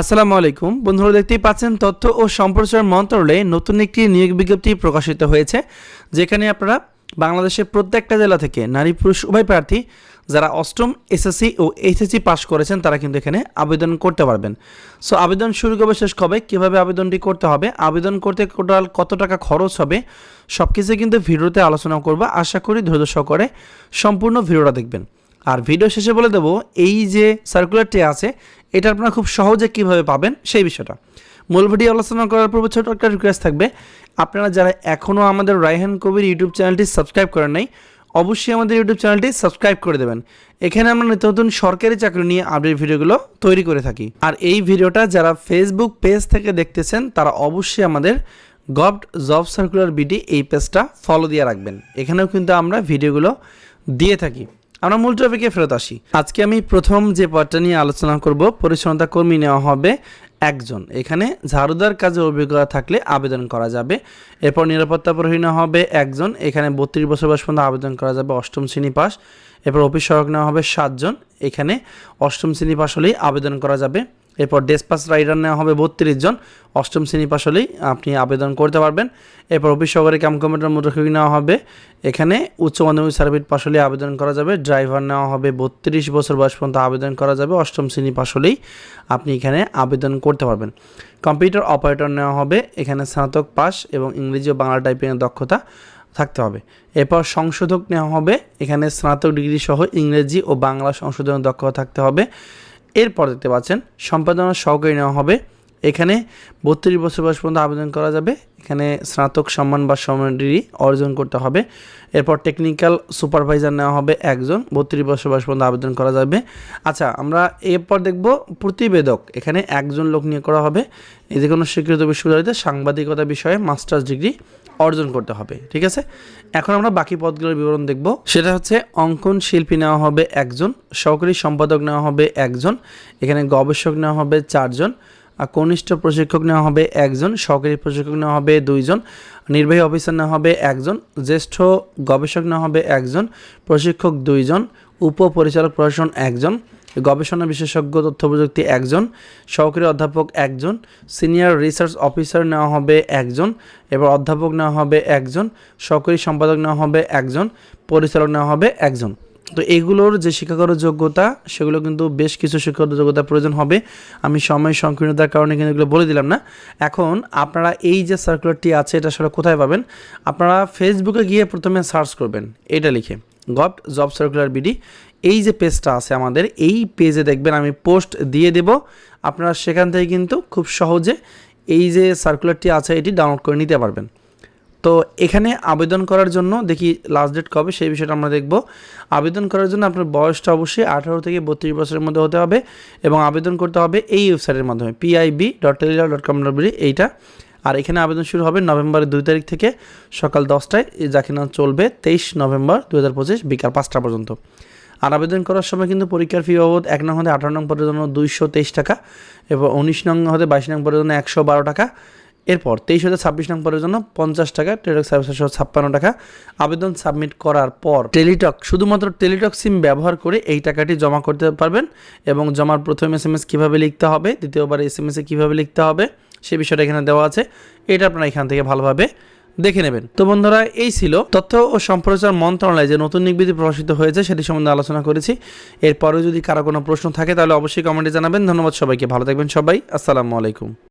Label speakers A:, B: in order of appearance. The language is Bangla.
A: আসসালামু আলাইকুম। বন্ধুরা, দেখতেই পাচ্ছেন, তথ্য ও সম্প্রচার মন্ত্রণালয়ে নতুন একটি নিয়োগ বিজ্ঞপ্তি প্রকাশিত হয়েছে, যেখানে আপনারা বাংলাদেশের প্রত্যেকটা জেলা থেকে নারী পুরুষ উভয় প্রার্থী, যারা অষ্টম এসএসসি ও এইচএসসি পাশ করেছেন, তারা কিন্তু এখানে আবেদন করতে পারবেন। সো, আবেদন শুরু কবে শেষ কবে, কীভাবে আবেদনটি করতে হবে, আবেদন করতে টোটাল কত টাকা খরচ হবে সব কিছু কিন্তু ভিডিওতে আলোচনা করব। আশা করি ধৈর্য সহকারে সম্পূর্ণ ভিডিওটা দেখবেন। আর ভিডিও শেষে বলে দেবো, এই যে সার্কুলারটি আছে, এটা আপনারা খুব সহজে কীভাবে পাবেন সেই বিষয়টা। মূল ভিডিও আলোচনা করার পূর্বে ছোট একটা রিকোয়েস্ট থাকবে। আপনারা যারা এখনও আমাদের রায়হান কবির ইউটিউব চ্যানেলটি সাবস্ক্রাইব করেন নাই, অবশ্যই আমাদের ইউটিউব চ্যানেলটি সাবস্ক্রাইব করে দেবেন। এখানে আমরা নিত্য নতুন সরকারি চাকরি নিয়ে আপডেট ভিডিওগুলো তৈরি করে থাকি। আর এই ভিডিওটা যারা ফেসবুক পেজ থেকে দেখতেছেন, তারা অবশ্যই আমাদের গভট জব সার্কুলার বিডি এই পেজটা ফলো দিয়ে রাখবেন। এখানেও কিন্তু আমরা ভিডিওগুলো দিয়ে থাকি। আমরা মূল টপিকে ফেরত আসি। আজকে আমি প্রথম যে পার্টটা নিয়ে আলোচনা করব, পরিচ্ছন্নতা কর্মী নেওয়া হবে একজন। এখানে ঝাড়ুদার কাজে অভিজ্ঞতা থাকলে আবেদন করা যাবে। এরপর নিরাপত্তা প্রহীন হবে একজন। এখানে বত্রিশ বছর বয়স পর্যন্ত আবেদন করা যাবে অষ্টম শ্রেণি পাস। এরপর অফিস সহায়ক নেওয়া হবে সাতজন। এখানে অষ্টম শ্রেণি পাস হলেই আবেদন করা যাবে। এরপর ডেসপাস রাইডার নেওয়া হবে বত্রিশ জন। অষ্টম শ্রেণি পাস হলেই আপনি আবেদন করতে পারবেন। এরপর অফিস সহকারী ক্যাম্প কমিটির মুদ্রাক্ষী নেওয়া হবে। এখানে উচ্চ মাধ্যমিক সার্ভিস পাস হলেই আবেদন করা যাবে। ড্রাইভার নেওয়া হবে বত্রিশ বছর বয়স পর্যন্ত আবেদন করা যাবে। অষ্টম শ্রেণি পাস হলেই আপনি এখানে আবেদন করতে পারবেন। কম্পিউটার অপারেটর নেওয়া হবে। এখানে স্নাতক পাস এবং ইংরেজি ও বাংলা টাইপিংয়ের দক্ষতা থাকতে হবে। এরপর সংশোধক নেওয়া হবে। এখানে স্নাতক ডিগ্রি সহ ইংরেজি ও বাংলা সংশোধনের দক্ষতা থাকতে হবে। এরপর দেখতে পাচ্ছেন সম্পাদনা সহকারী নেওয়া হবে। এখানে বত্রিশ বছর বয়স পর্যন্ত আবেদন করা যাবে। এখানে স্নাতক সম্মান বা সম্মান ডিগ্রি অর্জন করতে হবে। এরপর টেকনিক্যাল সুপারভাইজার নেওয়া হবে একজন, বত্রিশ বছর বয়স পর্যন্ত আবেদন করা যাবে। আচ্ছা আমরা এরপর দেখব প্রতিবেদক। এখানে একজন লোক নিয়ে করা হবে। যে কোনো স্বীকৃত বিশ্ববিদ্যালয়তে সাংবাদিকতা বিষয়ে মাস্টার্স ডিগ্রি অর্জন করতে হবে, ঠিক আছে? এখন আমরা বাকি পদগুলোর বিবরণ দেখব। সেটা হচ্ছে অঙ্কন শিল্পী নেওয়া হবে একজন, সহকারী সম্পাদক নেওয়া হবে একজন, এখানে গবেষক নেওয়া হবে চারজন কনিষ্ঠ প্রশিক্ষক নেওয়া হবে একজন, সহকারী প্রশিক্ষক নেওয়া হবে দুইজন, নির্বাহী অফিসার নেওয়া হবে একজন, জ্যেষ্ঠ গবেষক নেওয়া হবে একজন, প্রশিক্ষক দুইজন, উপপরিচালক প্রশাসন একজন, গবেষণা বিশেষজ্ঞ তথ্য প্রযুক্তি একজন, সহকারী অধ্যাপক একজন, সিনিয়র রিসার্চ অফিসার নেওয়া হবে একজন এবার অধ্যাপক নেওয়া হবে একজন, সহকারী সম্পাদক নেওয়া হবে একজন, পরিচালক নেওয়া হবে একজন। তো এগুলোর যে শিক্ষাগত যোগ্যতা, সেগুলো কিন্তু বেশ কিছু শিক্ষাগত যোগ্যতা প্রয়োজন হবে। আমি সময় সংকীর্ণতার কারণে কিন্তু এগুলো বলে দিলাম না। এখন আপনারা এই যে সার্কুলারটি আছে, এটা আসলে কোথায় পাবেন? আপনারা ফেসবুকে গিয়ে প্রথমে সার্চ করবেন। এটা লিখে, গভ জব সার্কুলার বিডি এই যে পেজটা আছে আমাদের, এই পেজে দেখবেন আমি পোস্ট দিয়ে দেব। আপনারা সেখান থেকে কিন্তু খুব সহজে এই যে সার্কুলারটি আছে, এটি ডাউনলোড করে নিতে পারবেন। তো এখানে আবেদন করার জন্য দেখি লাস্ট ডেট কবে, সেই বিষয়টা আমরা দেখব। আবেদন করার জন্য আপনার বয়সটা অবশ্যই আঠারো থেকে বত্রিশ বছরের মধ্যে হতে হবে এবং আবেদন করতে হবে এই ওয়েবসাইটের মাধ্যমে PIB dot Telegram dot com এইটা। আর এখানে আবেদন শুরু হবে নভেম্বরের দুই তারিখ থেকে সকাল দশটায় যা কিনা চলবে তেইশ নভেম্বর দু হাজার পঁচিশ বিকাল পাঁচটা পর্যন্ত। আর আবেদন করার সময় কিন্তু পরীক্ষার ফি বাবদ এক নং হতে আঠারো নং পদের জন্য দুইশো তেইশ টাকা এবং উনিশ নং হতে বাইশ নং পদের জন্য একশো বারো টাকা। এরপর তেইশ হাজার ছাব্বিশ নং পদের জন্য পঞ্চাশ টাকা টেলিটক সার্ভিসের ছাপ্পান্ন টাকা। আবেদন সাবমিট করার পর টেলিটক শুধুমাত্র টেলিটক সিম ব্যবহার করে এই টাকাটি জমা করতে পারবেন এবং জমার প্রথম এস এম এস কীভাবে লিখতে হবে, দ্বিতীয়বার এস এম এসে কীভাবে লিখতে হবে, সে বিষয়টা এখানে দেওয়া আছে। এটা আপনারা এখান থেকে ভালোভাবে দেখে নেবেন। তো বন্ধুরা, এই ছিল তথ্য ও সম্প্রচার মন্ত্রণালয় যে নতুন নির্বিধি প্রকাশিত হয়েছে সেটি সম্বন্ধে আলোচনা করেছি। এরপরেও যদি কারও কোনো প্রশ্ন থাকে তাহলে অবশ্যই কমেন্টে জানাবেন। ধন্যবাদ সবাইকে। ভালো থাকবেন সবাই। আসসালামু আলাইকুম।